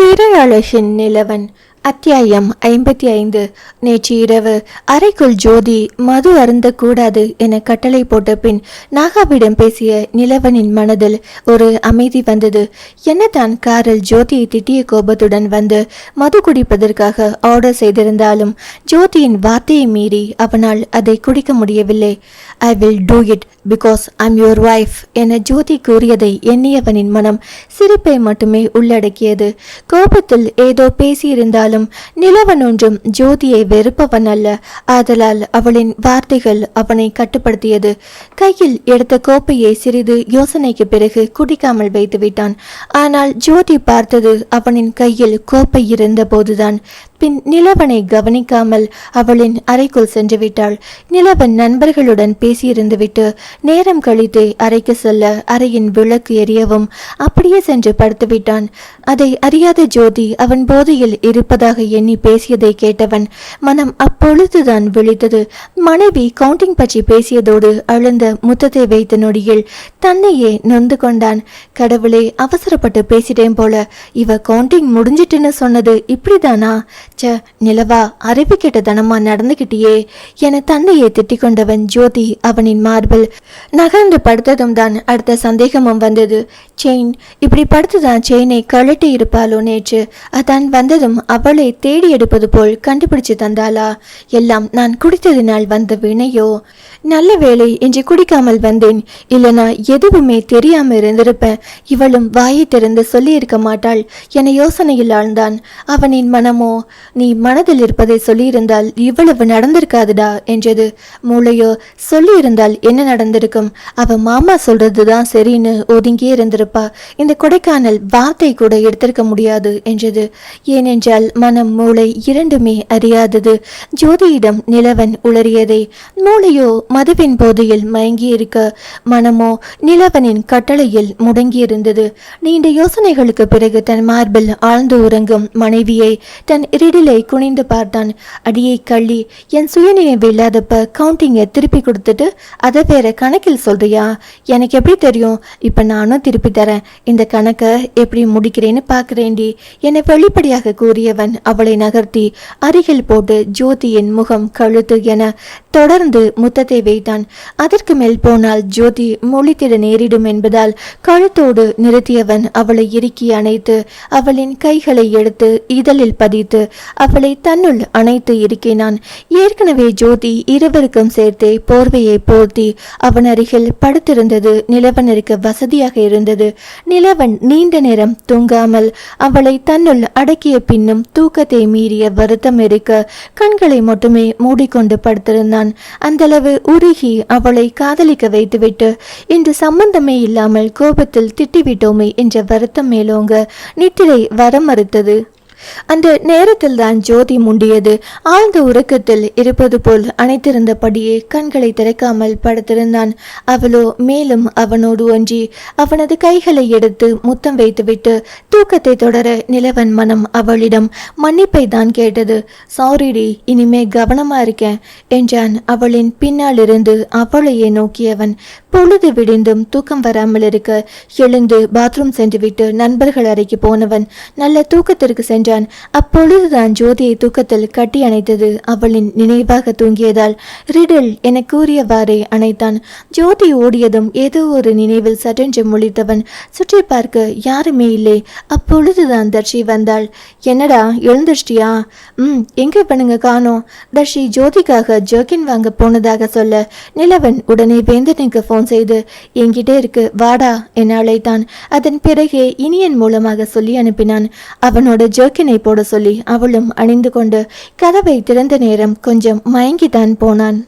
பிற அழகின் நிலவன் அத்தியாயம் ஐம்பத்தி ஐந்து. நேற்று இரவு அறைக்குள் ஜோதி மது அருந்தக்கூடாது என கட்டளை போட்ட பின் நாகாவிடம் பேசிய நிலவனின் மனதில் ஒரு அமைதி வந்தது. என்னதான் காரில் ஜோதியை திட்டிய கோபத்துடன் வந்து மது குடிப்பதற்காக ஆர்டர் செய்திருந்தாலும் ஜோதியின் வார்த்தையை மீறி அவனால் அதை குடிக்க முடியவில்லை. I will do it because I'm your wife என ஜோதி கூறியதை எண்ணியவனின் மனம் சிரிப்பை மட்டுமே உள்ளடக்கியது. கோபத்தில் ஏதோ பேசியிருந்தால் பேசியிருந்தாலும் நிலவன் ஒன்றும் ஜோதியை வெறுப்பவன் அல்ல. ஆதலால் அவளின் வார்த்தைகள் அவனை கட்டுப்படுத்தியது. கையில் எடுத்த கோப்பையை சிறிது யோசனைக்கு பிறகு குடிக்காமல் வைத்து விட்டான் ஆனால் ஜோதி பார்த்தது அவனின் கையில் கோப்பை இருந்த போதுதான். பின் நிலவனை கவனிக்காமல் அவளின் அறைக்குள் சென்று விட்டாள் நிலவன் நண்பர்களுடன் பேசியிருந்துவிட்டு நேரம் கழித்து அறைக்கு செல்ல அறையின் விளக்கு எரியவும் அப்படியே சென்று படுத்து விட்டான் அதை அறியாத ஜோதி அவன் போதையில் இருப்பதாக எண்ணி பேசியதை கேட்டவன் மனம் அப்பொழுதுதான் விழித்தது. மனைவி கவுண்டிங் பற்றி பேசியதோடு அழுந்த முத்தத்தை வைத்த நொடியில் தன்னையே நொந்து கொண்டான். கடவுளே அவசரப்பட்டு பேசிட்டேன் போல. இவ கவுண்டிங் முடிஞ்சிட்டுன்னு சொன்னது இப்படிதானா? ச்ச நிலவா அறிவு கெட்ட தனமா நடந்துகிட்டியே என தந்தையை திட்டிக் கொண்டவன் ஜோதி அவனின் மார்பில். நகர்ந்து படுத்ததும் தான் அடுத்த சந்தேகமும் வந்தது. செயின் இப்படி படுத்துதான் செயினை கழட்டி இருப்பாளோ நேற்று? அதான் வந்ததும் அவளை தேடி எடுப்பது போல் கண்டுபிடிச்சு தந்தாளா? எல்லாம் நான் குடித்ததினால் வந்த வினையோ? நல்ல வேளை என்று குடிக்காமல் வந்தேன். இல்லைனா எதுவுமே தெரியாமல் இருந்திருப்பேன் இவளும் வாயை திறந்து சொல்லியிருக்க மாட்டாள். என யோசனையில் ஆழ்ந்தான். அவனின் மனமோ நீ மனதில் இருப்பதை சொல்லியிருந்தால் இவ்வளவு நடந்திருக்காதுடா என்றது. மூளையோ சொல்லியிருந்தால் என்ன நடந்திருக்கும்? அவ மாமா சொல்றதுதான் சரின்னு ஒதுங்கியே இருந்திருப்பா இந்த கொடைக்கானல் வார்த்தை கூட எடுத்திருக்க முடியாது என்றது. ஏனென்றால் மனம் மூளை இரண்டுமே அறியாதது. ஜோதியிடம் நிலவன் உளறியதை மூளையோ மதுவின் போதையில் மயங்கி இருக்க மனமோ நிலவனின் கட்டளையில் முடங்கியிருந்தது. நீண்ட யோசனைகளுக்கு பிறகு தன் மார்பில் ஆழ்ந்து உறங்கும் மனைவியை தன் இரிடிலை குனிந்து பார்த்தான். அடியை கள்ளி என் சுயநினைவு இல்லாதப்ப கவுண்டிங்கை திருப்பி கொடுத்துட்டு அதை வேற கணக்கில் சொல்றியா? எனக்கு எப்படி தெரியும்? இப்ப நானும் திருப்பி தரேன். இந்த கணக்கை எப்படி முடிக்கிறேன்னு பார்க்கிறேன்டி என்னை வெளிப்படையாக கூறியவன் அவளை நகர்த்தி அருகில் போட்டு ஜோதியின் முகம் கழுத்து என தொடர்ந்து முத்தத்தை வைத்தான். அதற்கு மேல் போனால் ஜோதி மொழித்திட நேரிடும் என்பதால் கழுத்தோடு நிறுத்தியவன் அவளை இறுக்கி அணைத்து அவளின் கைகளை எடுத்து இதழில் பதித்து அவளை தன்னுள் அணைத்து இருக்கினான் ஏற்கனவே ஜோதி இருவருக்கும் சேர்த்தே போர்வையை போர்த்தி அவன் அருகில் படுத்திருந்தது நிலவனருக்கு வசதியாக இருந்தது. நிலவன் நீண்ட நேரம் தூங்காமல் அவளை தன்னுள் அடக்கிய பின்னும் தூக்கத்தை மீறிய வருத்தம் இருக்க கண்களை மட்டுமே மூடிக்கொண்டு படுத்திருந்தான். அந்தளவு உருகி அவளை காதலிக்க வைத்துவிட்டு இன்று சம்பந்தமே இல்லாமல் கோபத்தில் திட்டிவிட்டோமே என்ற வருத்தம் மேலோங்க நித்திரை வர மறுத்தது. அந்த நேரத்தில்தான் ஜோதி முண்டியது. ஆழ்ந்த உறக்கத்தில் இருப்பது போல் அணைத்திருந்தபடியே கண்களை திறக்காமல் படுத்திருந்தான். அவளோ மேலும் அவனோடு ஒன்றி அவனது கைகளை எடுத்து முத்தம் வைத்துவிட்டு தூக்கத்தை தொடர நிலவன் மனம் அவளிடம் மன்னிப்பை தான் கேட்டது. சாரிடி இனிமே கவனமா இருக்கேன் என்றான் அவளின் பின்னாலிருந்து அவளையே நோக்கியவன். பொழுது விடிந்தும் தூக்கம் வராமல் இருக்க எழுந்து பாத்ரூம் சென்றுவிட்டு நண்பர்கள் அறைக்கு போனவன். நல்ல தூக்கத்திற்கு சென்ற என்றான் அப்பொழுதுதான் ஜோதியை தூக்கத்தில் கட்டி அணைத்தது. அவளின் நினைவாக தூங்கியதால் ரிடில் என கூறியவாறே அணைத்தான். ஜோதி ஓடியதும் ஏதோ ஒரு நினைவில் சட்டென்று முழித்தவன் சுற்றி பார்க்க யாருமே இல்லை. அப்பொழுதுதான் தர்ஷி வந்தாள். என்னடா எழுந்திருச்சியா ம் எங்க பண்ணுங்க காணோம். தர்ஷி ஜோதிக்காக ஜோக்கின் வாங்க போனதாக சொல்ல நிலவன் உடனே வேந்தனுக்கு ஃபோன் செய்து என்கிட்ட இருக்கு வாடா என அழைத்தான். அதன் பிறகே இனியன் மூலமாக சொல்லி அனுப்பினான். அவனோட ஜோக்கின் ஜர்க்கினை போட சொல்லி அவளும் அணிந்து கொண்டு கதவை திறந்த நேரம் கொஞ்சம் மயங்கித்தான் போனான்.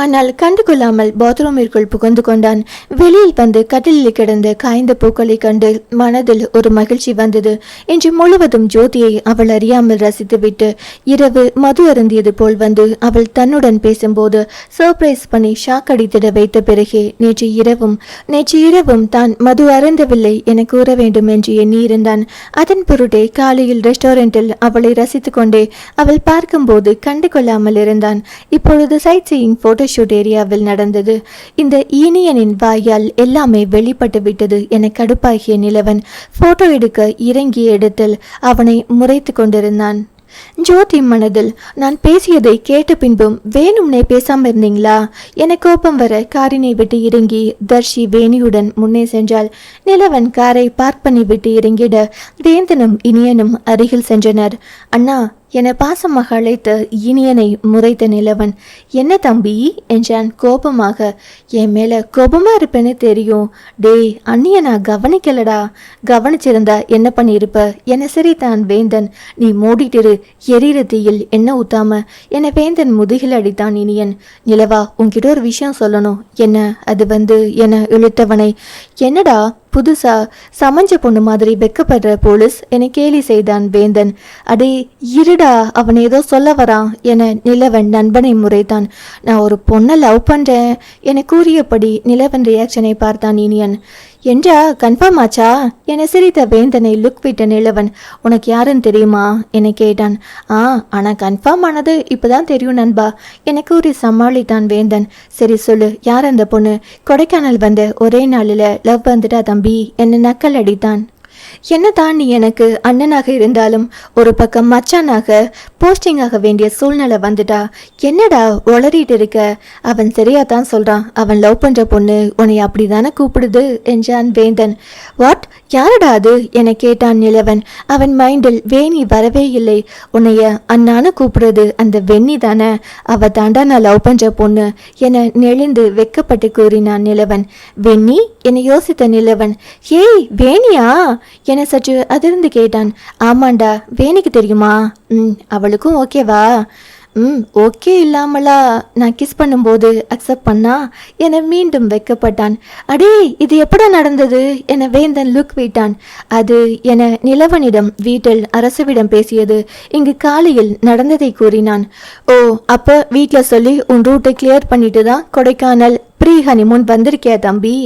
ஆனால் கண்டுகொள்ளாமல் பாத்ரூமிற்குள் புகுந்து கொண்டான். வெளியில் வந்து கட்டிலில் கிடந்த காய்ந்த பூக்களை கண்டு மனதில் ஒரு மகிழ்ச்சி வந்தது. இன்று முழுவதும் ஜோதியை அவள் அறியாமல் ரசித்துவிட்டு இரவு மது அருந்தியது போல் வந்து அவள் தன்னுடன் பேசும்போது சர்ப்ரைஸ் பண்ணி ஷாக் அடித்திட வைத்த பிறகே நேற்று இரவும் நேற்று இரவும் தான் மது அருந்தவில்லை என கூற வேண்டும் என்று எண்ணியிருந்தான். அதன் பொருட்டே காலையில் ரெஸ்டாரண்டில் அவளை ரசித்துக்கொண்டே அவள் பார்க்கும்போது கண்டு கொள்ளாமல் இருந்தான். இப்பொழுது சைட் சீயிங் போட்டோ போட்டோஷூட் ஏரியாவில் நடந்தது. இந்த ஈனியனின் வாயால் எல்லாமே வெளிப்பட்டு விட்டது என கடுப்பாகிய நிலவன் போட்டோ எடுக்க இறங்கிய இடத்தில் அவனை முறைத்து கொண்டிருந்தான். ஜோதி மனதில் நான் பேசியதை கேட்ட பின்பும் வேணும்னே பேசாம இருந்தீங்களா? என கோபம் வர காரினை விட்டு இறங்கி தர்ஷி வேணியுடன் முன்னே சென்றால் நிலவன் காரை பார்க் பண்ணி விட்டு இறங்கிட வேந்தனும் இனியனும் அருகில் சென்றனர். அண்ணா என பாசமாக அழைத்த இனியனை முறைத்த நிலவன் என்ன தம்பி என்றான் கோபமாக. என் மேலே கோபமாக இருப்பேன்னு தெரியும். டேய் அண்ணிய நான் கவனிக்கலடா. கவனிச்சிருந்தா என்ன பண்ணியிருப்ப என சிரித்தான் வேந்தன். நீ மூடிட்டிரு. எரியிற தீயில் என்ன ஊத்தாம. என வேந்தன் முதுகில் அடித்தான் இனியன். நிலவா உன்கிட்ட ஒரு விஷயம் சொல்லணும். என்ன? அது வந்து என இழுத்தவனை. என்னடா? புதுசா சமஞ்ச பொண்ணு மாதிரி வெக்கப்படுற போலீஸ் என கேலி செய்தான் வேந்தன். அடே இருடா அவன் ஏதோ சொல்ல வரான் என நிலவன் நண்பனை முறைத்தான். நான் ஒரு பொண்ணை லவ் பண்றேன் என கூறியபடி நிலவன் ரியாக்ஷனை பார்த்தான் இனியன். என்றா கன்ஃபார்ம் ஆச்சா? என சிரித்த வேந்தனை லுக் விட்ட நிலவன். உனக்கு யாருன்னு தெரியுமா? என கேட்டான். ஆ ஆனால் கன்ஃபார்ம் ஆனது இப்போதான் தெரியும் நண்பா. எனக்கு ஒரு சமாளித்தான் வேந்தன். சரி சொல்லு யார் அந்த பொண்ணு? கொடைக்கானல் வந்த ஒரே நாளில் லவ் வந்துட்டா தம்பி. என்ன நக்கல் அடித்தான். என்னதான் நீ எனக்கு அண்ணனாக இருந்தாலும் ஒரு பக்கம் மச்சானாக போஸ்டிங் ஆக வேண்டிய சூழ்நிலை வந்துட்டா என்னடா உளறிட்டு இருக்க? அவன் சரியா தான் சொல்றான். அவன் லவ் பண்ற பொண்ணு உன்னை அப்படிதானே கூப்பிடுது என்றான் வேந்தன். வாட் யாரடா அது? என கேட்டான் நிலவன். அவன் மைண்டில் வேணி வரவே இல்லை. உன்னைய அண்ணான்னு கூப்பிடுறது அந்த வெண்ணி தானே? அவ தாண்டா நான் லவ் பண்ற பொண்ணு என நெளிந்து வெக்கப்பட்டு கூறினான் நிலவன். வெண்ணி? என யோசித்த நிலவன். ஏய் வேணியா? என சற்று அதிர்ந்து கேட்டான். ஆமாண்டா வேணிக்கு தெரியுமா? ம் அவளுக்கும் ஓகேவா? ம் ஓகே இல்லாமலா நான் கிஸ் பண்ணும்போது அக்செப்ட் பண்ணா என மீண்டும் வைக்கப்பட்டான். அடே இது எப்படா நடந்தது என வேந்தன் லுக் விட்டான். அது என நிலவனிடம் வீட்டில் அரசுவிடம் பேசியது இங்கு காலையில் நடந்ததை கூறினான். ஓ அப்போ வீட்டில் சொல்லி உன் ரூட்டை கிளியர் பண்ணிட்டு தான் கொடைக்கானல் ப்ரீ ஹனிமூன் வந்திருக்கியா தம்பி?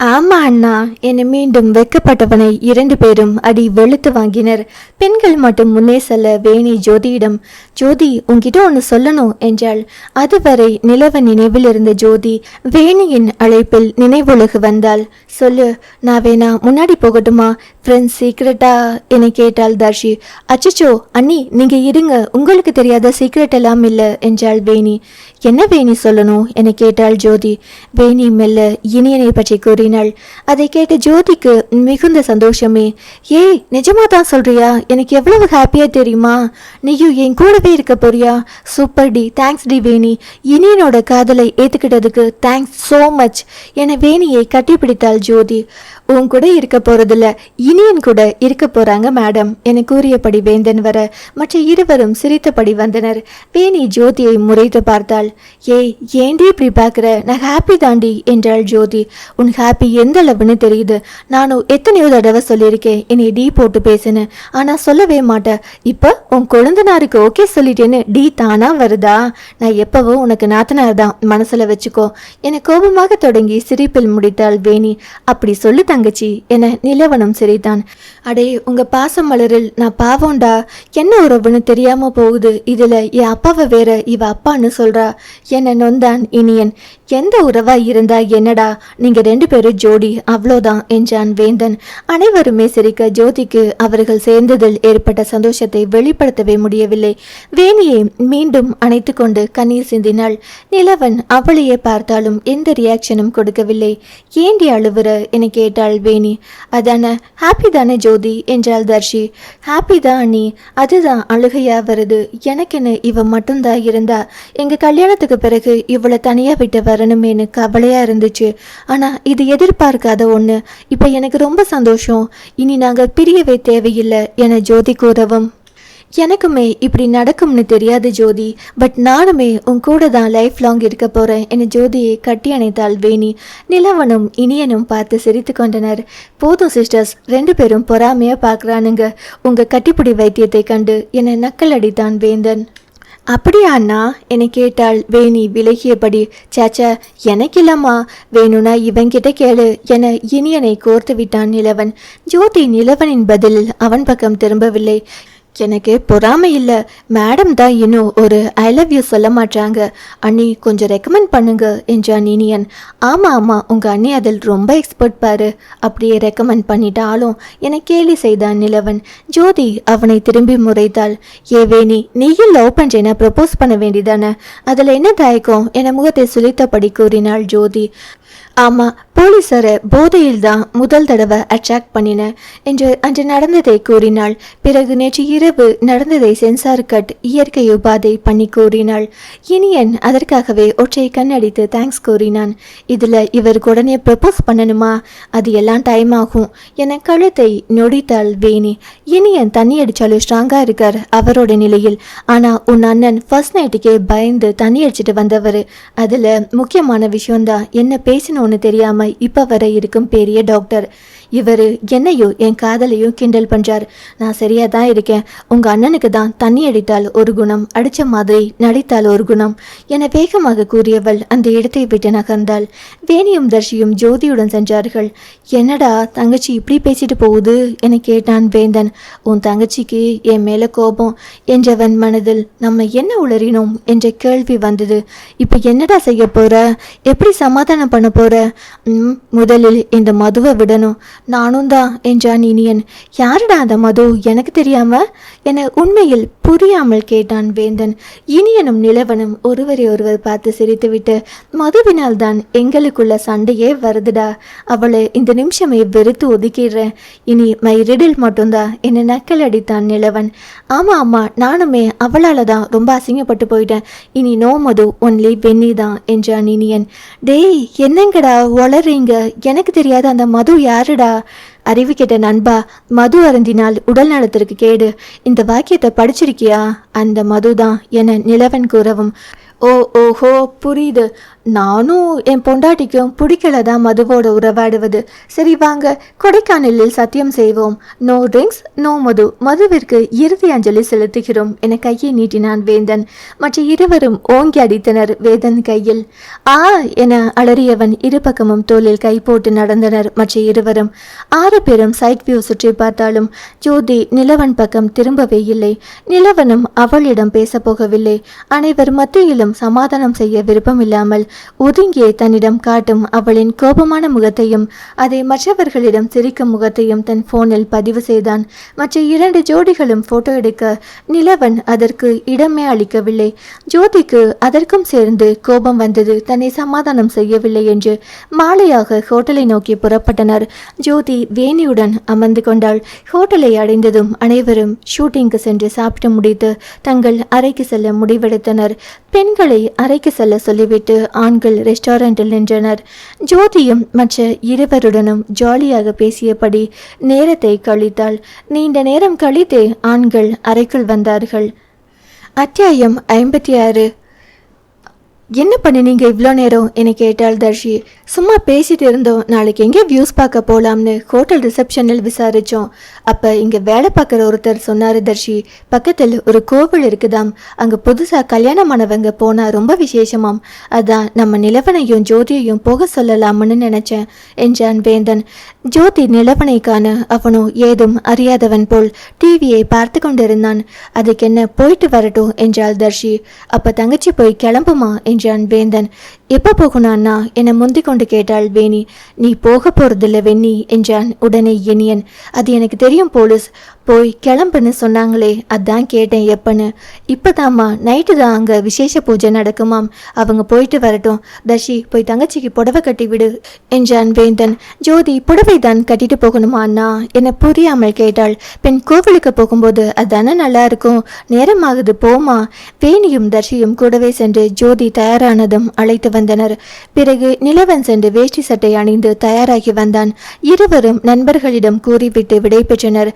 ஆமா அண்ணா. என மீண்டும் வெக்கப்பட்டவனை இரண்டு பேரும் அடி வெளுத்து வாங்கினர். பெண்கள் மட்டும் முன்னே செல்ல வேணி ஜோதியிடம் ஜோதி உங்ககிட்ட ஒன்று சொல்லணும் என்றாள். அதுவரை நிலவ நினைவில் இருந்த ஜோதி வேணியின் அழைப்பில் நினைவுலகு வந்தாள். சொல்லு நான் வேணா முன்னாடி போகட்டுமா? ஃப்ரெண்ட்ஸ் சீக்ரெட்டா என கேட்டாள் தர்ஷி. அச்சச்சோ அண்ணி நீங்க இருங்க. உங்களுக்கு தெரியாத சீக்ரெட் எல்லாம் இல்லை என்றாள் வேணி. என்ன வேணி சொல்லணும்? என கேட்டாள் ஜோதி. வேணி மெல்ல இனியனை பற்றி கூறினாள். அதை கேட்ட ஜோதிக்கு மிகுந்த சந்தோஷமே. ஏய் நிஜமா தான் சொல்றியா? எனக்கு எவ்வளவு ஹாப்பியா தெரியுமா? நீயும் என் கூடவே இருக்க போறியா? சூப்பர் டி தேங்க்ஸ் டி வேணி. இனியனோட காதலை ஏத்துக்கிட்டதுக்கு தேங்க்ஸ் சோ மச் என வேணியை கட்டிப்பிடித்தாள் ஜோதி. உன் கூட இருக்க போறதில்ல. இனியன் கூட இருக்க போறாங்க மேடம் என கூறியபடி வேந்தன் வர மற்ற இருவரும் சிரித்தபடி வந்தனர். வேணி ஜோதியை முறைத்து பார்த்தாள். ஏய் ஏண்டி இப்படி பார்க்குற? நான் ஹாப்பி தாண்டி என்றாள் ஜோதி. உன் ஹாப்பி எந்த அளவுன்னு தெரியுது. நானும் எத்தனையோ தடவை சொல்லியிருக்கேன். என்னை டி போட்டு பேசுன்னு. ஆனா சொல்லவே மாட்டேன் இப்போ உன் கொழுந்தனாருக்கு ஓகே சொல்லிட்டேன்னு டி தானா வருதா? நான் எப்பவோ உனக்கு நாத்தனார் தான் மனசுல வச்சுக்கோ. என கோபமாக தொடங்கி சிரிப்பில் முடித்தாள் வேணி. அப்படி சொல்லு தங்கச்சி என நிலவனம் சிரித்தான். அடே உங்க பாசம் மலரில் நான் பாவம்டா என்ன உறவுன்னு தெரியாம போகுது. இதுல என் அப்பாவை வேற இவ அப்பான்னு சொல்றா. என நொந்தான் இனியன். எந்த உறவா இருந்தா என்னடா? நீங்க ரெண்டு பேரும் ஜோடி அவ்வளோதான் என்றான் வேந்தன். அனைவருமே சிரிக்க ஜோதிக்கு அவர்கள் சேர்ந்ததில் ஏற்பட்ட சந்தோஷத்தை வெளிப்படுத்தவே முடியவில்லை. வேணியை மீண்டும் அணைத்து கொண்டு கண்ணீர் சிந்தினாள். நிலவன் அவளையே பார்த்தாலும் எந்த ரியாக்ஷனும் கொடுக்கவில்லை. ஏண்டி அழுவுற? என கேட்டாள் வேணி. அதான ஹாப்பி தானே ஜோதி? என்றாள் தர்ஷி. ஹாப்பி தான் அண்ணி. அதுதான் அழுகையா வருது. எனக்கென்னு இவ மட்டும்தான் இருந்தா. எங்க கல்யாணத்துக்கு பிறகு இவளை தனியா விட்டவர் வரணுமேனு கவலையா இருந்துச்சு. ஆனா இது எதிர்பார்க்காத ஒண்ணு. இப்ப எனக்கு ரொம்ப சந்தோஷம். இனி நாங்கள் பிரியவே தேவையில்லை என ஜோதி கூறவும். எனக்குமே இப்படி நடக்கும்னு தெரியாது ஜோதி. பட் நானுமே உன் கூட தான் லைஃப் லாங் இருக்க போறேன் என ஜோதியை கட்டி அணைத்தாள் வேணி. நிலவனும் இனியனும் பார்த்து சிரித்து கொண்டனர். போதும் சிஸ்டர்ஸ் ரெண்டு பேரும் பொறாமையா பார்க்கறானுங்க. உங்க கட்டிப்பிடி வைத்தியத்தை கண்டு என நக்கல் அடித்தான் வேந்தன். அப்படியா அண்ணா? என்னை கேட்டாள். வேணி விலகியபடி. சேச்சா எனக்கு இல்லம்மா. வேணும்னா இவன்கிட்ட கேளு என இனியனை கோர்த்து விட்டான் நிலவன். ஜோதி நிலவனின் பதிலில் அவன் பக்கம் திரும்பவில்லை. எனக்கு பொறாமை இல்லை. மேடம் தான் இன்னும் ஒரு ஐ லவ் யூ சொல்ல மாட்டாங்க அண்ணி கொஞ்சம் ரெக்கமெண்ட் பண்ணுங்க என்றான் இனியன் ஆமாம் ஆமாம் உங்கள் அண்ணி அதில் ரொம்ப எக்ஸ்பர்ட் பாரு அப்படியே ரெக்கமெண்ட் பண்ணிட்டாலும் என கேலி செய்தான் நிலவன். ஜோதி அவனை திரும்பி முறைத்தாள். ஏவேணி நீயும் லவ் பண்ணுறேன ப்ரப்போஸ் பண்ண வேண்டிதானே? அதில் என்ன தயக்கம்? என முகத்தை சுழித்தபடி கூறினாள் ஜோதி. ஆமாம் போலீஸரை போதையில் தான் முதல் தடவை அட்ராக்ட் பண்ணினேன் என்று அன்று நடந்ததை கூறினாள். பிறகு நேற்று இரவு நடந்ததை சென்சார் கட் இயற்கை உபாதை பண்ணி கூறினாள். இனியன் அதற்காகவே ஒற்றை கண்ணடித்து தேங்க்ஸ் கூறினான். இதில் இவருக்கு உடனே ப்ரப்போஸ் பண்ணணுமா? அது எல்லாம் டைம் ஆகும் என கழுத்தை நொடித்தாள் வேணி. இனியன் தண்ணி அடித்தாலும் ஸ்ட்ராங்காக இருக்கார் அவரோட நிலையில். ஆனால் உன் அண்ணன் ஃபர்ஸ்ட் நைட்டுக்கே பயந்து தண்ணி அடிச்சிட்டு வந்தவர். அதில் முக்கியமான விஷயம்தான் என்ன ஒன்று தெரியாமல் இப்போ வர இருக்கும் பெரிய டாக்டர் இவர் என்னையும் என் காதலையும் கிண்டல் பண்ணுறார் நான் சரியாக தான் இருக்கேன். உங்கள் அண்ணனுக்கு தான் தண்ணி அடித்தால் ஒரு குணம் அடித்த மாதிரி நடித்தால் ஒரு குணம் என வேகமாக கூறியவள் அந்த இடத்தை விட்டு நகர்ந்தாள். வேணியும் தர்ஷியும் ஜோதியுடன் சென்றார்கள். என்னடா தங்கச்சி இப்படி பேசிட்டு போகுது என கேட்டான் வேந்தன். உன் தங்கச்சிக்கு என் மேலே கோபம் என்றவன் மனதில் நம்ம என்ன உளறினோம் என்ற கேள்வி வந்தது. இப்போ என்னடா செய்ய போகிற எப்படி சமாதானம் பண்ண போகிற முதலில் இந்த மதுவை விடணும். நானும் தான் என்றான் இனியன். யாருடா அந்த மது? எனக்கு தெரியாம? என உண்மையில் புரியாமல் கேட்டான் வேந்தன். இனியனும் நிலவனும் ஒருவரை ஒருவர் பார்த்து சிரித்துவிட்டு மதுவினால் தான் எங்களுக்குள்ள சண்டையே வருதுடா. அவளை இந்த நிமிஷமே வெறுத்து ஒதுக்கிடுறேன். இனி மை ரிடில் மட்டும்தான் என்னை நக்கல் அடித்தான் நிலவன். ஆமா ஆமா நானுமே அவளால தான் ரொம்ப அசிங்கப்பட்டு போயிட்டேன். இனி நோ மது ஒன்லி பென்னி தான் என்றான் இனியன். டேய் என்னங்கடா வளர்றீங்க எனக்கு தெரியாத அந்த மது யாருடா? அறிவு கேட்ட நண்பா மது அருந்தினால் உடல் நலத்திற்கு கேடு. இந்த வாக்கியத்தை படிச்சிருக்கியா? அந்த மதுதான் என நிலவன் கூறவும் ஓ ஓஹோ புரியுது. நானும் என் பொண்டாட்டிக்கும் பிடிக்கல தான் மதுவோட உறவாடுவது? சரி வாங்க கொடைக்கானலில் சத்தியம் செய்வோம். நோ ட்ரிங்க்ஸ் நோ மது. மதுவிற்கு இறுதி அஞ்சலி செலுத்துகிறோம் என கையை நீட்டினான் வேந்தன். மற்ற இருவரும் ஓங்கி அடித்தனர் வேதன் கையில். ஆ என அலறியவன் இரு பக்கமும் தோளில் கை போட்டு நடந்தனர் மற்ற இருவரும். ஆறு பேரும் சைட் வியூ சுற்றி பார்த்தாலும் ஜோதி நிலவன் பக்கம் திரும்பவே இல்லை. நிலவனும் அவளிடம் பேசப் போகவில்லை அனைவர் மத்தியிலும் சமாதானம் செய்ய விருப்பமில்லாமல் ஒதுங்கியே தன்னிடம் காட்டும் அவளின் கோபமான முகத்தையும் அதை மற்றவர்களிடம் சிரிக்கும் முகத்தையும் தன் போனில் பதிவு செய்தான். மற்ற இரண்டு ஜோடிகளும் போட்டோ எடுக்க நிலவன் அதற்கு இடமே அளிக்கவில்லை. ஜோதிக்கு அதற்கும் சேர்ந்து கோபம் வந்தது. தன்னை சமாதானம் செய்யவில்லை என்று மாலையாக ஹோட்டலை நோக்கி புறப்பட்டனர். ஜோதி வேணியுடன் அமர்ந்து கொண்டாள். ஹோட்டலை அடைந்ததும் அனைவரும் ஷூட்டிங்க்கு சென்று சாப்பிட்டு முடித்து தங்கள் அறைக்கு செல்ல முடிவெடுத்தனர். பெண்களை அறைக்கு செல்ல சொல்லிவிட்டு ஆண்கள் ரெஸ்டாரண்டில் நின்றனர். ஜோதியும் மற்ற இருவருடனும் ஜாலியாக பேசியபடி நேரத்தை கழித்தாள். நீண்ட நேரம் கழித்தே ஆண்கள் அறைக்குள் வந்தார்கள். அத்தியாயம் ஐம்பத்தி ஆறு. என்ன பண்ணினீங்க இவ்வளோ நேரம் என கேட்டாள் தர்ஷி? சும்மா பேசிட்டு இருந்தோம். நாளைக்கு எங்கே வியூஸ் பார்க்க போகலாம்னு ஹோட்டல் ரிசப்ஷனில் விசாரித்தோம் அப்போ இங்கே வேலை பார்க்குற ஒருத்தர் சொன்னார் தர்ஷி. பக்கத்தில் ஒரு கோவில் இருக்குதாம். அங்கே புதுசாக கல்யாணமானவங்க போனால் ரொம்ப விசேஷமாம். அதான் நம்ம நிலவனையும் ஜோதியையும் போக சொல்லலாம்னு நினச்சேன் என்றான் வேந்தன். ஜோதி நிலவனைக்கான அவனோ ஏதும் அறியாதவன் போல் டிவியை பார்த்து கொண்டிருந்தான். அதுக்கு என்ன போயிட்டு வரட்டும் என்றாள் தர்ஷி. அப்போ தங்கச்சி போய் கிளம்புமா என்றான் வேந்தன் எப்போ போகணும் அண்ணா என முந்திக் கொண்டு கேட்டாள் வேணி நீ போக போறதில்ல வெண்ணி என்றான் உடனே இனியன். அது எனக்கு தெரியும் போலீஸ். போய் கிளம்புன்னு சொன்னாங்களே அதான் கேட்டேன் எப்பன்னு. இப்போதாம்மா நைட்டு தான் அங்கே விசேஷ பூஜை நடக்குமாம். அவங்க போயிட்டு வரட்டும். தர்ஷி போய் தங்கச்சிக்கு புடவை கட்டி விடு என்றான் வேந்தன். ஜோதி புடவை தான் கட்டிட்டு போகணுமா அண்ணா? என புரியாமல் கேட்டாள். பெண் கோவிலுக்கு போகும்போது அதானே நல்லா இருக்கும். நேரமாகுது போமா வேணியும் தர்ஷியும் கூடவே சென்று ஜோதி தயாரானதும் அழைத்து வந்தனர். பிறகு நிலவன் சென்று வேஷ்டி சட்டை அணிந்து தயாராகி வந்தான். இருவரும் நண்பர்களிடம் கூறிவிட்டு விடை பெற்றனர்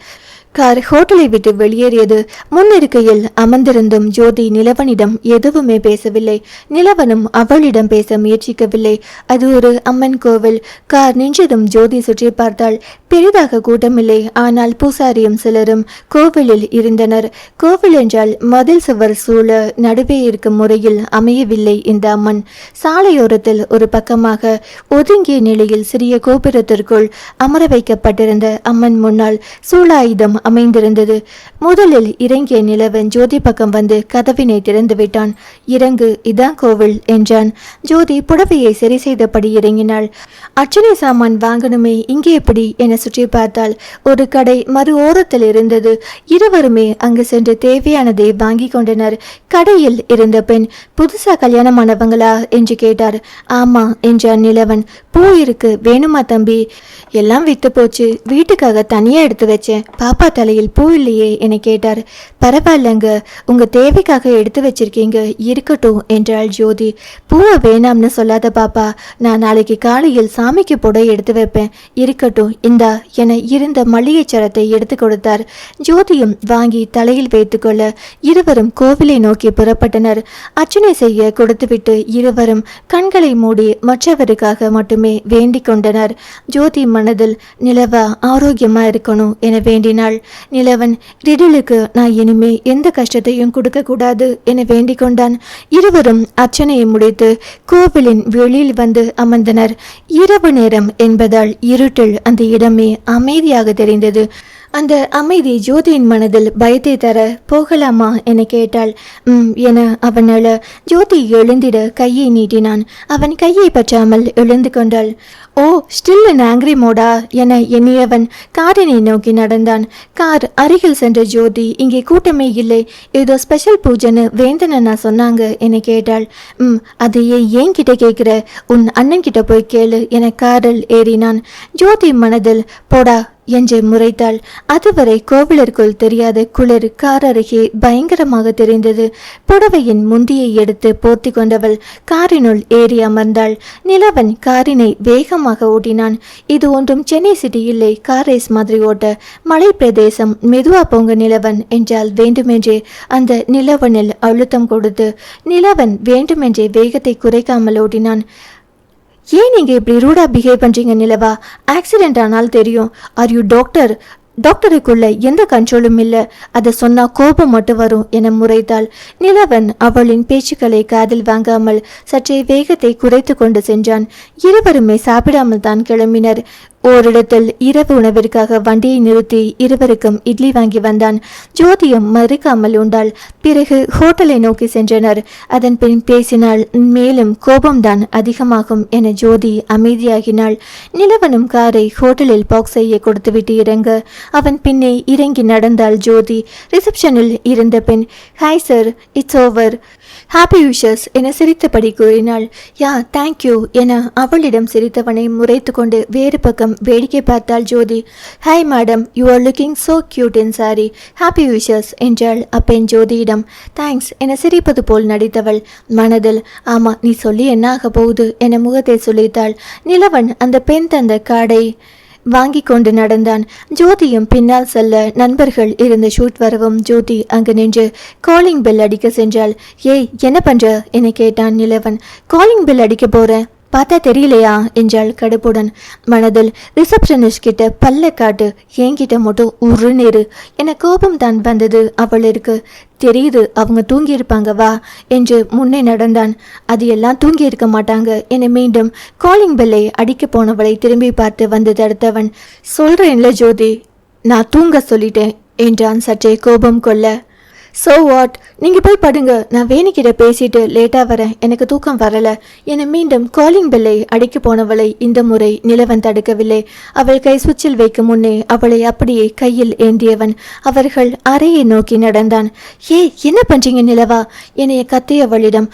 கார் ஹோட்டலை விட்டு வெளியேறியது. முன்னிருக்கையில் அமர்ந்திருந்தும் ஜோதி நிலவனிடம் எதுவுமே பேசவில்லை. நிலவனும் அவளிடம் பேச முயற்சிக்கவில்லை. அது ஒரு அம்மன் கோவில். கார் நின்றதும் ஜோதி சுற்றி பார்த்தாள். பெரிதாக கூட்டமில்லை. ஆனால் பூசாரியும் சிலரும் கோவிலில் இருந்தனர். கோவில் என்றால் மதில் சுவர் சூழ நடுவே இருக்கும் முறையில் அமையவில்லை இந்த அம்மன். சாலையோரத்தில் ஒரு பக்கமாக ஒதுங்கிய நிலையில் சிறிய கோபுரத்திற்குள் அமர வைக்கப்பட்டிருந்த அம்மன் முன்னால் சூளாயுதம் அமைந்திருந்தது. முதலில் இறங்கிய நிலவன் ஜோதி பக்கம் வந்து கதவினை திறந்து விட்டான். இறங்கு இதான் கோவில் என்றான். ஜோதி புடவையை சரி செய்தபடி இறங்கினாள். அர்ச்சனை சாமான் வாங்கணுமே இங்கே எப்படி? என சுற்றி பார்த்தாள். ஒரு கடை மறு ஓரத்தில் இருந்தது. இருவருமே அங்கு சென்று தேவையானதை வாங்கி கொண்டனர். கடையில் இருந்த பெண் புதுசா கல்யாணமானவங்களா? என்று கேட்டார். ஆமா என்றான் நிலவன். பூ இருக்கு வேணுமா தம்பி? எல்லாம் வித்து போச்சு. வீட்டுக்காக தனியா எடுத்து வச்சேன். பாப்பா தலையில் பூ இல்லையே என கேட்டார். பரவாயில்லங்க உங்க தேவைக்காக எடுத்து வச்சிருக்கீங்க இருக்கட்டும் என்றாள் ஜோதி. பூவை வேணாம்னு சொல்லாத பாப்பா நான் நாளைக்கு காலையில் சாமிக்கு போட எடுத்து வைப்பேன் இருக்கட்டும் இந்தா என இருந்த மளிகை சரத்தை எடுத்து கொடுத்தார். ஜோதியும் வாங்கி தலையில் வைத்துக்கொள்ள இருவரும் கோவிலை நோக்கி புறப்பட்டனர். அர்ச்சனை செய்ய கொடுத்துவிட்டு இருவரும் கண்களை மூடி மற்றவருக்காக மட்டுமே வேண்டிக் கொண்டனர். ஜோதி மனதில் நிலவா ஆரோக்கியமா இருக்கணும் என வேண்டினாள். நிலவன் ரிடிலுக்கு நான் இனிமே எந்த கஷ்டத்தையும் கொடுக்கக்கூடாது என வேண்டிக் கொண்டான். இருவரும் அர்ச்சனையை முடித்து கோவிலின் வெளியில் வந்து அமர்ந்தனர். இரவு நேரம் என்பதால் இருட்டில் அந்த இடமே அமைதியாக தெரிந்தது. அந்த அமைதி ஜோதியின் மனதில் பயத்தை தர போகலாமா என கேட்டாள். ம் என அவனால் ஜோதி எழுந்திட கையை நீட்டினான். அவன் கையை பற்றாமல் எழுந்து கொண்டாள். ஓ ஸ்டில் அண்ட் ஆங்கிரி மோடா என எண்ணியவன் காரினை நோக்கி நடந்தான். கார் அருகில் சென்ற ஜோதி இங்கே கூட்டமே இல்லை. ஏதோ ஸ்பெஷல் பூஜைன்னு வேந்தனண்ணா சொன்னாங்க என கேட்டாள். ம் அதையே ஏன் ஏன் கிட்ட கேட்குற? உன் அண்ணன் கிட்ட போய் கேளு என காரில் ஏறினான். ஜோதி மனதில் போடா என்று முறைத்தாள். அதுவரை கோவிலருக்குள் தெரியாத குளிர் கார் அருகே பயங்கரமாக தெரிந்தது. புடவையின் முந்தியை எடுத்து போர்த்தி கொண்டவள் காரினுள் ஏறி அமர்ந்தாள். நிலவன் காரினை வேகமாக ஓட்டினான். இது ஒன்றும் சென்னை சிட்டி இல்லை கார் ரேஸ் மாதிரி ஓட்ட. மலை பிரதேசம் மெதுவா போங்க நிலவன் என்றால் வேண்டுமென்றே. அந்த நிலவனில் அழுத்தம் கொடுத்து நிலவன் வேண்டுமென்றே வேகத்தை குறைக்காமல் ஓட்டினான். ஏன் நீங்கள் இப்படி ரூடா பிஹேவ் பண்ணுறீங்க நிலவா? ஆக்சிடென்ட் ஆனால் தெரியும். ஆர் யூ டாக்டர் டாக்டருக்குள்ள எந்த கண்ட்ரோலும் இல்லை. அதை சொன்னா கோபம் மட்டும் வரும் என முறைத்தாள். நிலவன் அவளின் பேச்சுக்களை காதில் வாங்காமல் சற்றே வேகத்தை குறைத்து கொண்டு சென்றான். இருவருமே சாப்பிடாமல் தான் கிளம்பினர். ஓரிடத்தில் இரவு உணவிற்காக வண்டியை நிறுத்தி இருவருக்கும் இட்லி வாங்கி வந்தான். ஜோதியும் மறுக்காமல் உண்டாள். பிறகு ஹோட்டலை நோக்கி சென்றனர். அதன் பின் பேசினால் மேலும் கோபம்தான் அதிகமாகும் என ஜோதி அமைதியாகினாள். நிலவனும் காரை ஹோட்டலில் பாக்ஸ் செய்ய கொடுத்துவிட்டு இறங்க. அவன் பின்னே இறங்கி நடந்தாள் ஜோதி. ரிசப்ஷனில் இருந்த பெண் hi sir it's over happy wishes என சிரித்தபடி கூறினாள். யா தேங்க்யூ என அவளிடம் சிரித்தவனை முறைத்து கொண்டு வேறு பக்கம் வேடிக்கை பார்த்தாள் Jothi. Hi madam you are looking so cute in sari happy wishes என்றாள் அப்பெண் ஜோதியிடம். தேங்க்ஸ் என சிரிப்பது போல் நடித்தவள். மனதில் ஆமா நீ சொல்லி என்ன ஆக போகுது என முகத்தை சொல்லித்தாள் நிலவன் அந்த பெண் தந்த காடை வாங்கி கொண்டு நடந்தான். ஜோதியும் பின்னால் செல்ல நண்பர்கள் இருந்த ஷூட் வரவும் ஜோதி அங்கு நின்று காலிங் பெல் அடிக்க சென்றாள். ஏய் என்ன பண்ற? என கேட்டான் நிலவன். காலிங் பெல் அடிக்க போறேன் பார்த்தா தெரியலையா? என்றாள் கடுப்புடன். மனதில் ரிசப்ஷனிஸ்ட் கிட்ட பல்ல காட்டு என்கிட்ட மட்டும் உருநேரு என கோபம் தான் வந்தது அவளிற்கு தெரியுது அவங்க தூங்கியிருப்பாங்க வா என்று முன்னே நடந்தான். அது எல்லாம் தூங்கி இருக்க மாட்டாங்க என மீண்டும் காலிங் பெல்லை அடிக்க போனவளை திரும்பி பார்த்து வந்து தடுத்தவன் சொல்றேன்ல ஜோதி நான் தூங்க சொல்லிட்டேன் என்றான் சற்றே கோபம் கொள்ள. ஸோ வாட் நீங்கள் போய் படுங்க. நான் வேணிக்கிட்ட பேசிட்டு லேட்டாக வரேன். எனக்கு தூக்கம் வரலை. என மீண்டும் காலிங் பெல்லை அடிக்க போனவளை இந்த முறை நிலவன் தடுக்கவில்லை. அவள் கை சுவிட்சில் வைக்கும் முன்னே அவளை அப்படியே கையில் ஏந்தியவன். அவர்கள் அறையை நோக்கி நடந்தான். ஏ என்ன பண்ணுறீங்க நிலவா? என்னைய கத்தியவளிடம்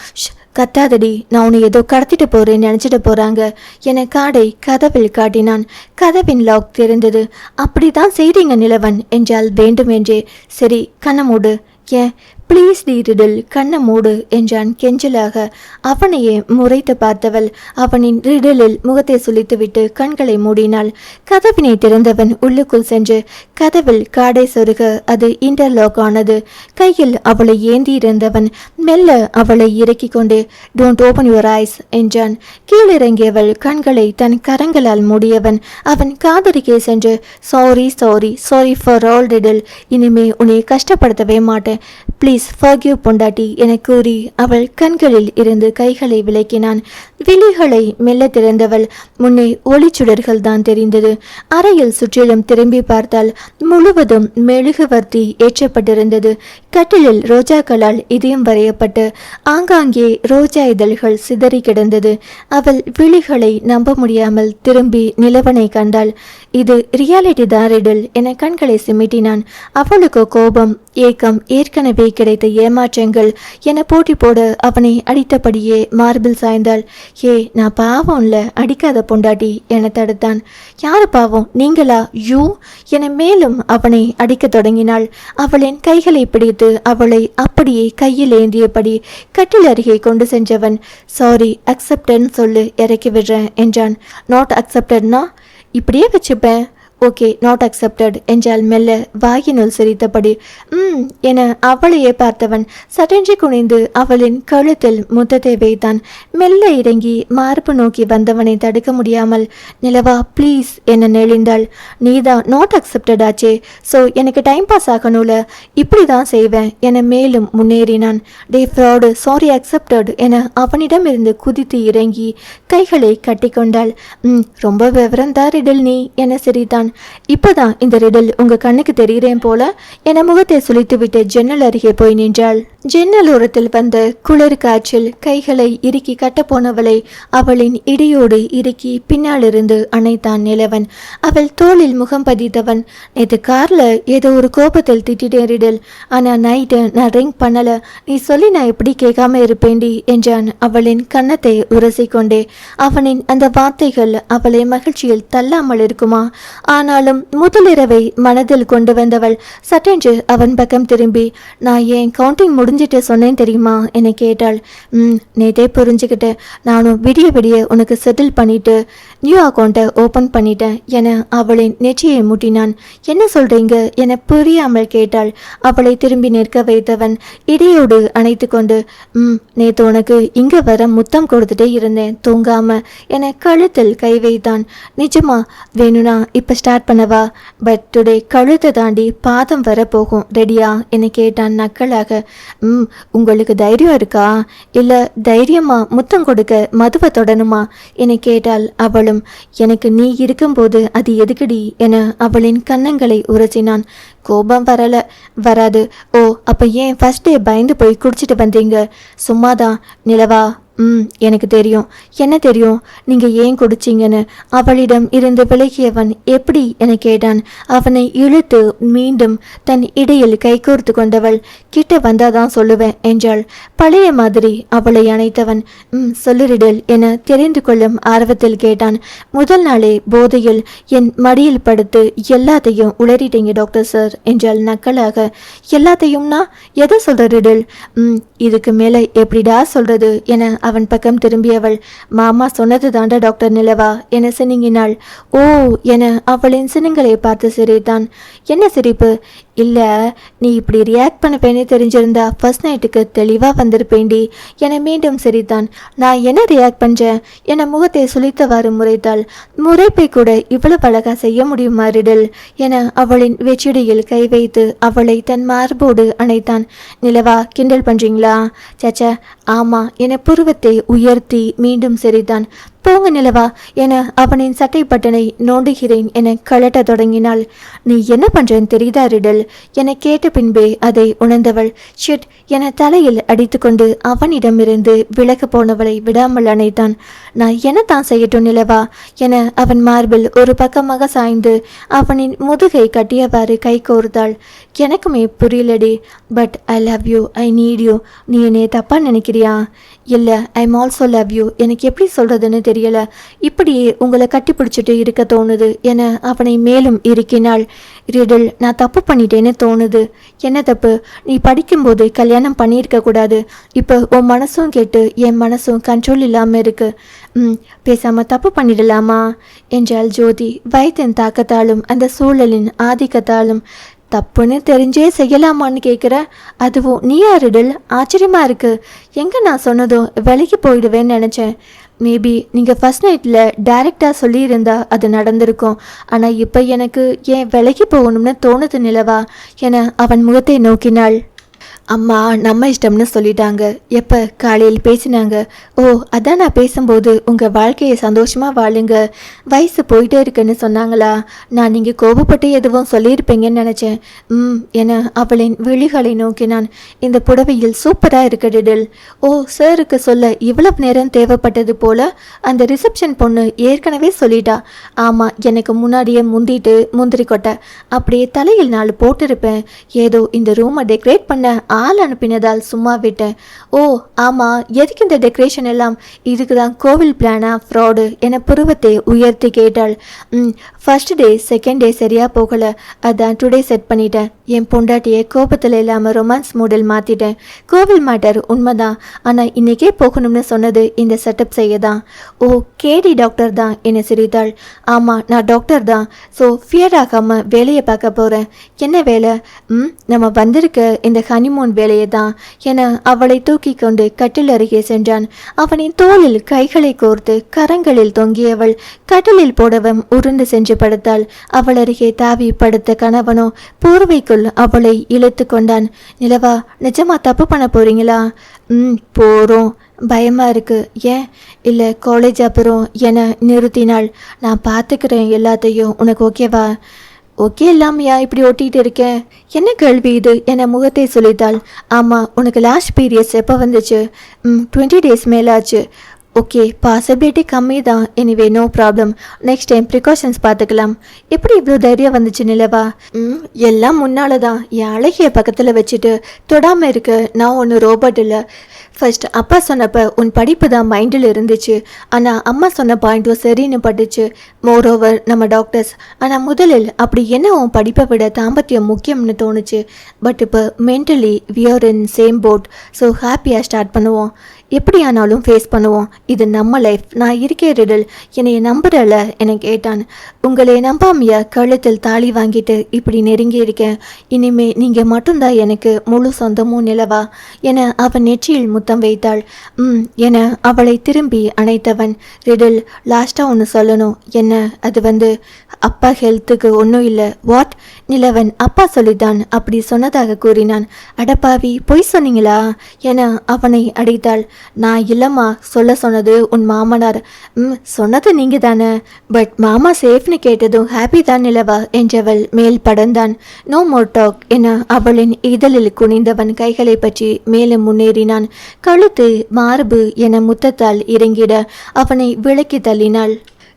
கத்தாதடி. நான் உன்னை ஏதோ கடத்திட்டு போறேன் நினச்சிட்டு போறாங்க. என காடை கதவில் காட்டினான். கதவின் லாக் திறந்தது. அப்படிதான் செய்றீங்க நிலவன். என்றால் வேண்டுமென்றே. சரி கண்ண மூடு. ஏன் ப்ளீஸ் டி கண்ண கண்ணை மூடு என்றான் கெஞ்சலாக. அவனையே முறைத்து பார்த்தவள் அவனின் ரிடலில் முகத்தை சுளித்துவிட்டு கண்களை மூடினாள். கதவினை திறந்தவன் உள்ளுக்குள் சென்று கதவில் காடை சொருக அது இன்டர்லாக் ஆனது. கையில் அவளை ஏந்தியிருந்தவன் மெல்ல அவளை இறக்கிக் கொண்டு டோன்ட் ஓபன் யுவர் ஐஸ் என்றான். கீழிறங்கியவள் கண்களை தன் கரங்களால் மூடியவன் அவன் காதலிக்கே சென்று sorry sorry sorry for all riddle இனிமே உன்னை கஷ்டப்படுத்தவே மாட்டேன். ப்ளீஸ் ஃபர்கியூ பொண்டாட்டி என கூறி அவள் கண்களில் இருந்து கைகளை விலக்கினான். விழிகளை மெல்ல திறந்தவள். முன்னே ஒளிச்சுடர்கள் தான் தெரிந்தது. அறையில் சுற்றிலும் திரும்பி பார்த்தால் முழுவதும் மெழுகுவர்த்தி ஏற்றப்பட்டிருந்தது. கட்டிலில் ரோஜாக்களால் இதயம் வரையப்பட்டு ஆங்காங்கே ரோஜா இதழ்கள் சிதறி கிடந்தது. அவள் விழிகளை நம்ப முடியாமல் திரும்பி நிலவனை கண்டாள். இது ரியாலிட்டி தான் ரிடில் என கண்களை சிமிட்டினான். அவளுக்கு கோபம் ஏக்கம் ஏற்கனவே கிடைத்த ஏமாற்றங்கள் என போட்டி போட அவனை அடித்தபடியே மார்பில் சாய்ந்தாள். ஏ நான் பாவம்ல அடிக்காத பொண்டாட்டி என தடுத்தான். யாரு பாவம் நீங்களா? யூ என மேலும் அவனை அடிக்கத் தொடங்கினாள். அவளின் கைகளை பிடித்து அவளை அப்படியே கையில் ஏந்தியபடி கட்டில் அருகே கொண்டு சென்றவன் சாரி அக்செப்டன்னு சொல்லு இறக்கி விடுறேன் என்றான். நாட் அக்செப்டட்னா இப்படியே வச்சுப்பேன். ஓகே நாட் அக்செப்டட் என்றால் மெல்ல. வாயினுள் சிரித்தபடி ம் என அவளையே பார்த்தவன் சட்டென்று குனிந்து அவளின் கழுத்தில் முத்தத்தை வைத்தான். மெல்ல இறங்கி மார்பு நோக்கி வந்தவனை தடுக்க முடியாமல் நிலவா ப்ளீஸ் என நெளிந்தாள். நீதான் நாட் அக்செப்டட் ஆச்சே. ஸோ எனக்கு டைம் பாஸ் ஆகணும்ல. இப்படி தான் செய்வேன் என மேலும் முன்னேறினான். டே ஃப்ராடு சாரி அக்செப்டட் என அவனிடமிருந்து குதித்து இறங்கி கைகளை கட்டிக்கொண்டாள். ம் ரொம்ப விவரம் தான் நீ என சிரித்தான். இப்பதான் இந்த ரிடல் உங்க கண்ணுக்கு தெரிகிறேன் போல என முகத்தை சுழித்துவிட்டு ஜன்னல் அருகே போய் நின்றாள். ஜன்னல் ஓரத்தில் வந்த குளிர் காற்றில் கைகளை இறுக்கி கட்டப்போனவளை அவளின் இடியோடு இறுக்கி பின்னாலிருந்து அணைத்தான் நிலவன். அவள் தோளில் முகம் பதித்தவன் நேற்று கார்ல ஏதோ ஒரு கோபத்தில் திட்டிட்டேன் ரிடல். ஆனா நைட்டு நான் ரிங் பண்ணல. நீ சொல்லி நான் எப்படி கேட்காம இருப்பேண்டி என்றான் அவளின் கன்னத்தை உரசிக்கொண்டே. அவனின் அந்த வார்த்தைகள் அவளை மகிழ்ச்சியில் தள்ளாமல் இருக்குமா? ஆனாலும் முதலிரவை மனதில் கொண்டு வந்தவள் சட்டென்று அவன் பக்கம் திரும்பி நான் ஏன் கவுண்டிங் முடிஞ்சிட்டு சொன்னேன் தெரியுமா? என கேட்டாள். ம் நேத்தே புரிஞ்சுக்கிட்டேன். நானும் விடிய விடிய உனக்கு செட்டில் பண்ணிட்டு நியூ அக்கௌண்ட்டை ஓப்பன் பண்ணிட்டேன் என அவளின் நெற்றியை முட்டினான். என்ன சொல்றீங்க? என புரியாமல் கேட்டாள். அவளை திரும்பி நிற்க வைத்தவன் இடையோடு அணைத்து கொண்டு ம் நேத்து உனக்கு இங்க வர முத்தம் கொடுத்துட்டே இருந்தேன் தூங்காம என கழுத்தில் கை வைத்தான். நிஜமா வேணும்னா இப்ப ஸ்டார்ட் பண்ணவா? பட் டுடே கழுத்தை தாண்டி பாதம் வர போகும் ரெடியா என கேட்டான் நக்கலாக. ம் உங்களுக்கு தைரியம் இருக்கா? இல்ல தைரியமா முத்தம் கொடுக்க மதுவை தொடணுமா? என கேட்டாள் அவளும் எனக்கு நீ இருக்கும்போது அது எதுக்குடி என அவளின் கன்னங்களை உரசினான். கோபம் வரல வராது. ஓ அப்ப ஏன் ஃபர்ஸ்ட் டே பயந்து போய் குடிச்சிட்டு வந்தீங்க? சும்மாதான் நிலவா ம் எனக்கு தெரியும். என்ன தெரியும்? நீங்கள் ஏன் குடிச்சீங்கன்னு? அவளிடம் இருந்து விலகியவன் எப்படி என கேட்டான். அவனை இழுத்து மீண்டும் தன் இடையில் கைகோர்த்து கொண்டவள் கிட்ட வந்தாதான் சொல்லுவேன் என்றாள். பழைய மாதிரி அவளை அணைத்தவன் ம் சொல்லுரிடல் என தெரிந்து கொள்ளும் ஆர்வத்தில் கேட்டான். முதல் நாளே போதையில் என் மடியில் படுத்து எல்லாத்தையும் உளறிட்டீங்க டாக்டர் சார் என்றாள் நக்கலாக. எல்லாத்தையும்னா? எதை சொல்ற ரிடல் ம் இதுக்கு மேலே எப்படிடா சொல்றது என அவன் பக்கம் திரும்பியவள் மாமா சொன்னது தாண்டா டாக்டர் நிலவா என சினுங்கினாள். ஓ என அவளின் சினுங்களை பார்த்து சிரித்தான். என்ன சிரிப்பு? இல்லை நீ இப்படி ரியாக்ட் பண்ணுவேன்னு தெரிஞ்சிருந்தா ஃபர்ஸ்ட் நைட்டுக்கு தெளிவாக வந்திருப்பேண்டி என மீண்டும் சரிதான் நான் என்ன ரியாக்ட் பண்றேன்? என முகத்தை சுளித்தவாறு முறைத்தாள். முறைப்பை கூட இவ்வளவு அழகாக செய்ய முடியுமா ரிடல்? என அவளின் வெற்றிடையில் கை வைத்து அவளை தன் மார்போடு அணைத்தான். நிலவா கிண்டல் பண்ணுறீங்களா சச்ச ஆமா என புருவத்தை உயர்த்தி மீண்டும் சரிதான் போங்க நிலவா என அவனின் சட்டை பட்டனை நோண்டுகிறேன் என கழட்ட தொடங்கினாள். நீ என்ன பண்றேன்னு தெரியுதா ரிடல்? என கேட்ட பின்பே அதை உணர்ந்தவள். ஷிட்! என தலையில் அடித்துக்கொண்டு அவனிடமிருந்து விலக போனவளை விடாமல் அணைத்தான். நான் என்ன தான் செய்யட்டும் நிலவா? என அவன் மார்பில் ஒரு பக்கமாக சாய்ந்து அவனின் முதுகை கட்டியவாறு கை கோர்ந்தாள் எனக்குமே புரியலடி but I love you I need you நீ என்னை தப்பா நினைக்கிறியா? இல்லை ஐம் ஆல்சோ லவ் யூ எனக்கு எப்படி சொல்றதுன்னு தெரியல. இப்படியே உங்களை கட்டி பிடிச்சிட்டு இருக்க தோணுது என அவனை மேலும் இருக்கினாள் ரிடில் நான் தப்பு பண்ணிட்டேன்னு தோணுது. என்ன தப்பு? நீ படிக்கும்போது கல்யாணம் பண்ணியிருக்க கூடாது. இப்போ உன் மனசும் கேட்டு என் மனசும் கண்ட்ரோல் இல்லாமல் இருக்கு. ம் பேசாம தப்பு பண்ணிடலாமா? என்றாள் ஜோதி. வயதின் தாக்கத்தாலும் அந்த சூழலின் ஆதிக்கத்தாலும் தப்புன்னு தெரிஞ்சே செய்யலாமான்னு கேட்குற அதுவும் நீயா ரிடல்? ஆச்சரியமா இருக்கு. எங்க நான் சொன்னதும் விலைக்கு போயிடுவேன்னு நினச்சேன். மேபி நீங்கள் ஃபஸ்ட் நைட்டில் டைரெக்டாக சொல்லியிருந்தா அது நடந்திருக்கும். ஆனால் இப்போ எனக்கு ஏன் விலைக்கு போகணும்னு தோணுது நிலவா? என அவன் முகத்தை நோக்கினாள். அம்மா நம்ம இஷ்டம்னு சொல்லிட்டாங்க. எப்போ? காலையில் பேசினாங்க. ஓ அதான் நான் பேசும்போது உங்கள் வாழ்க்கையை சந்தோஷமாக வாழுங்க. வயசு போயிட்டே இருக்குன்னு சொன்னாங்களா? நான் நீங்கள் கோபப்பட்டு எதுவும் சொல்லியிருப்பீங்கன்னு நினச்சேன். ம் என அவளின் விழிகளை நோக்கி நான் இந்த புடவையில் சூப்பராக இருக்கு டிடில். ஓ சாருக்கு சொல்ல இவ்வளவு நேரம் தேவைப்பட்டது போல அந்த ரிசப்ஷன் பொண்ணு ஏற்கனவே சொல்லிட்டா. ஆமாம் எனக்கு முன்னாடியே முந்திட்டு முந்திரி கொட்டை. அப்படியே தலையில் நாலு போட்டிருப்பேன். ஏதோ இந்த ரூமை டெக்கரேட் பண்ண ஆள் அனுப்பினதால் சும்மா விட்டேன். ஓ ஆமாம் எதுக்கு இந்த டெக்கரேஷன் எல்லாம்? இதுக்கு தான் கோவில் பிளானா ஃப்ராடு என புருவத்தை உயர்த்தி கேட்டாள். ம் ஃபர்ஸ்ட் டே செகண்ட் டே சரியாக போகலை. அதான் டுடே செட் பண்ணிட்டேன். என் பொண்டாட்டியை கோபத்தில் இல்லாமல் ரொமான்ஸ் மூடில் மாற்றிட்டேன் கோவில் மேட்டர் உண்மைதான். ஆனால் இன்னைக்கே போகணும்னு சொன்னது இந்த செட்டப் செய்ய தான் ஓ கேடி டாக்டர் தான் என்னை சிரித்தாள். ஆமாம் நான் டாக்டர் தான். ஸோ ஃபியர் ஆகாமல் வேலையை பார்க்க போகிறேன் என்ன வேலை? ம் நம்ம வந்திருக்க இந்த ஹனிமூன் வேலையை தான் என அவளை தூக்கி கொண்டு கட்டில் அருகே சென்றான். அவனின் தோளில் கைகளை கோர்த்து கரங்களில் தொங்கியவள் கட்டிலில் போடவும் உருண்டு சென்று படுத்தாள். அவள் அருகே தாவி படுத்த கணவனோ போர்வைக்குள் அவளை இழுத்து கொண்டான். நிலவா நிஜமா தப்பு பண்ண போறீங்களா? ம் போகிறோம் பயமாக இருக்கு. ஏன்? இல்லை காலேஜ் அப்புறம் என நிறுத்தினாள். நான் பார்த்துக்கிறேன் எல்லாத்தையும். உனக்கு ஓகேவா ஓகே இல்லாமையா இப்படி ஒட்டிகிட்டு இருக்கேன் என்ன கேள்வி இது? என முகத்தை சொல்லித்தாள் ஆமாம் உனக்கு லாஸ்ட் பீரியட்ஸ் எப்போ வந்துச்சு? ம் டுவெண்ட்டி டேஸ் மேலாச்சு. ஓகே பாசிபிலிட்டி கம்மி தான். Anyway no problem next time precautions பார்த்துக்கலாம். எப்படி இவ்வளோ தைரியம் வந்துச்சு நிலவா? ம் எல்லாம் முன்னால் தான். என் அழகிய பக்கத்தில் வச்சுட்டு தொடாமல் இருக்க நான் ஒன்று ரோபோட் இல்லை. ஃபர்ஸ்ட் அப்பா சொன்னப்போ உன் படிப்பு தான் மைண்டில் இருந்துச்சு. ஆனால் அம்மா சொன்ன பாயிண்ட்டும் சரின்னு பட்டுச்சு. மோரோவர் நம்ம டாக்டர்ஸ் ஆனால் முதலில் அப்படி என்ன உன் படிப்பை விட தாம்பத்தியம் முக்கியம்னு தோணுச்சு. பட் இப்போ mentally we're in same boat so ஹாப்பியாக ஸ்டார்ட் பண்ணுவோம். எப்படியானாலும் ஃபேஸ் பண்ணுவோம். இது நம்ம லைஃப் நான் இருக்கே ரிடல் என்னைய நம்புறல என கேட்டான். உங்களை நம்பாமைய? கழுத்தில் தாலி வாங்கிட்டு இப்படி நெருங்கி இருக்கேன். இனிமே நீங்கள் மட்டும்தான் எனக்கு முழு சொந்தமும் நிலவா என அவன் நெற்றியில் முத்தம் வைத்தாள். ம் என அவளை திரும்பி அணைத்தவன். ரிடல் லாஸ்ட்டாக ஒன்று சொல்லணும். என்ன? அது வந்து அப்பா ஹெல்த்துக்கு ஒன்றும் இல்லை. வாட் நிலவன் அப்பா சொல்லித்தான். அப்படி சொன்னதாக கூறினான். அடப்பாவி பொய் சொன்னீங்களா? என அவனை அடைத்தாள். நான் இல்லைம்மா சொல்ல சொன்னது உன் மாமனார். ம் சொன்னது நீங்கள் தானே பட் மாமா சேஃப்னு கேட்டதும் ஹாப்பி தான் நிலவா என்றவள் மேல் படந்தான். நோ மோர் டாக் என அவளின் இதழில் குனிந்தவன் கைகளை பற்றி மேலும் முன்னேறினான். கழுத்து மார்பு என முத்தத்தால் இறங்கிட அவனை விலக்கி தள்ளினாள்.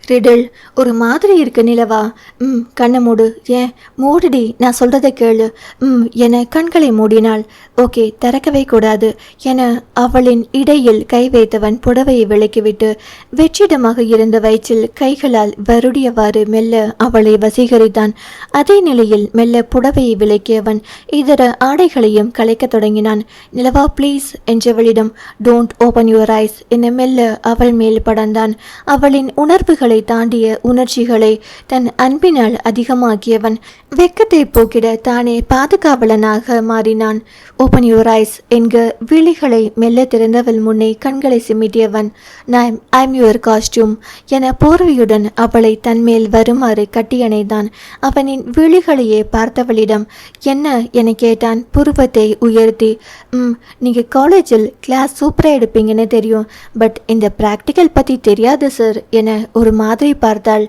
ரிடில் ஒரு மாதிரி இருக்கு நிலவா. ம் கண்ணை மூடு. ஏன்? மூடுடி நான் சொல்கிறத கேளு. ம் என கண்களை மூடினாள். ஓகே திறக்கவே கூடாது என அவளின் இடையில் கை வைத்தவன் புடவையை விலக்கிவிட்டு வெற்றிடமாக இருந்த வயிற்றில் கைகளால் வருடியவாறு மெல்ல அவளை வசீகரித்தான். அதே நிலையில் மெல்ல புடவையை விலக்கியவன் இதர ஆடைகளையும் கலைக்க தொடங்கினான். நிலவா ப்ளீஸ் என்றவளிடம் டோன்ட் ஓபன் யுவர் ஐஸ் என மெல்ல அவள் மேல் படர்ந்தான் அவளின் உணர்வுகளை எல்லைகளை தாண்டிய உணர்ச்சிகளை தன் அன்பினால் அதிகமாக்கியவன் வெக்கத்தை போக்கிட தானே பாதுகாவலனாக மாறினான். ஓபன் யுவர் ஐஸ் என்க விழிகளை மெல்ல திறந்தவள் முன்னே கண்களை சிமிட்டியவன் நான் ஐம் யுவர் காஸ்டியூம் என போர்வையுடன் அவளை தன்மேல் வருமாறு கட்டியணைத்தான் அவனின் விழிகளையே பார்த்தவளிடம் என்ன என கேட்டான். புருவத்தை உயர்த்தி ம் நீங்கள் காலேஜில் கிளாஸ் சூப்பராக எடுப்பீங்கன்னு தெரியும் பட் இந்த ப்ராக்டிக்கல் பற்றி தெரியாது சார் என ஒரு மாதிரி மாதிரி பார்த்தாள்.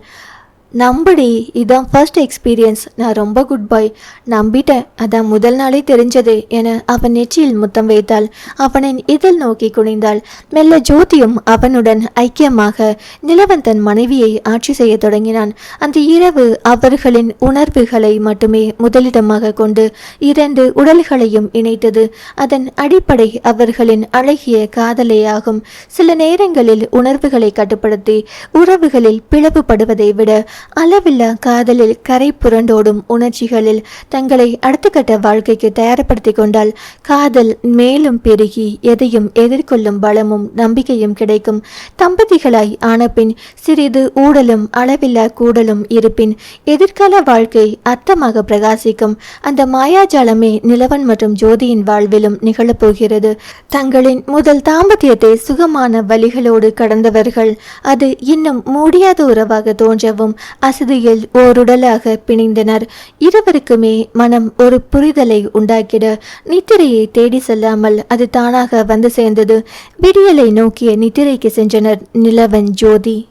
நம்படி இதான் ஃபர்ஸ்ட் எக்ஸ்பீரியன்ஸ் நான் ரொம்ப குட் பாய் நம்பிட்டேன். அதான் முதல் நாளே தெரிஞ்சது என அவன் நெற்றியில் முத்தம் வைத்தாள். அவனின் இதழ் நோக்கி குனிந்தாள். மெல்ல ஜோதியும் அவனுடன் ஐக்கியமாக நிலவன் தன் மனைவியை ஆட்சி செய்ய தொடங்கினான். அந்த இரவு அவர்களின் உணர்வுகளை மட்டுமே முதலிடமாக கொண்டு இரண்டு உடல்களையும் இணைத்தது. அதன் அடிப்படை அவர்களின் அழகிய காதலேயாகும். சில நேரங்களில் உணர்வுகளை கட்டுப்படுத்தி உறவுகளில் பிளவுபடுவதை விட அளவில்லா காதலில் கரை புரண்டோடும் உணர்ச்சிகளில் தங்களை அடுத்த கட்ட வாழ்க்கைக்கு தயார்படுத்திக் கொண்டால் காதல் மேலும் பெருகி எதையும் எதிர்கொள்ளும் பலமும் நம்பிக்கையும் கிடைக்கும். தம்பதிகளாய் ஆனபின் சிறிது ஊடலும் அளவில்லா கூடலும் இருப்பின் எதிர்கால வாழ்க்கை அர்த்தமாக பிரகாசிக்கும். அந்த மாயாஜாலமே நிலவன் மற்றும் ஜோதியின் வாழ்விலும் நிகழப்போகிறது. தங்களின் முதல் தாம்பத்தியத்தை சுகமான வழிகளோடு கடந்தவர்கள் அது இன்னும் முடியாத உறவாக தோன்றவும் அசதியில் ஓருடலாக பிணைந்தனர். இருவருக்குமே மனம் ஒரு புரிதலை உண்டாக்கிட நித்திரையை தேடி செல்லாமல் அது தானாக வந்து சேர்ந்தது. விடியலை நோக்கிய நித்திரைக்கு சென்றனர் நிலவன் ஜோதி.